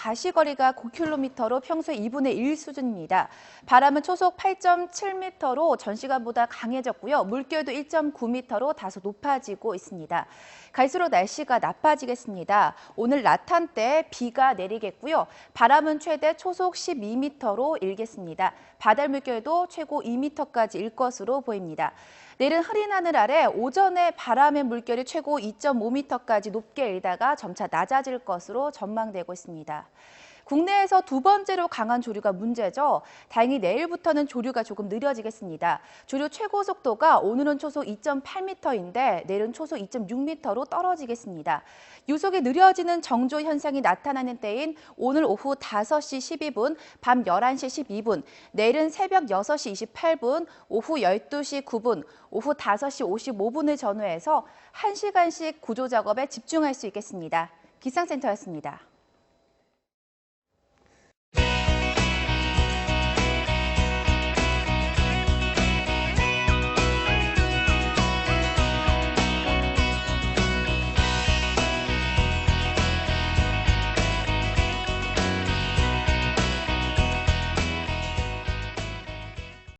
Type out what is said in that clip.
가시거리가 9km로 평소의 2분의 1 수준입니다. 바람은 초속 8.7m로 전 시간보다 강해졌고요. 물결도 1.9m로 다소 높아지고 있습니다. 갈수록 날씨가 나빠지겠습니다. 오늘 낮 한때 비가 내리겠고요. 바람은 최대 초속 12m로 일겠습니다. 바다 물결도 최고 2m까지 일 것으로 보입니다. 내일은 흐린 하늘 아래 오전에 바람의 물결이 최고 2.5m까지 높게 일다가 점차 낮아질 것으로 전망되고 있습니다. 국내에서 두 번째로 강한 조류가 문제죠. 다행히 내일부터는 조류가 조금 느려지겠습니다. 조류 최고 속도가 오늘은 초속 2.8m인데 내일은 초속 2.6m로 떨어지겠습니다. 유속이 느려지는 정조 현상이 나타나는 때인 오늘 오후 5시 12분, 밤 11시 12분, 내일은 새벽 6시 28분, 오후 12시 9분, 오후 5시 55분을 전후해서 1시간씩 구조 작업에 집중할 수 있겠습니다. 기상센터였습니다.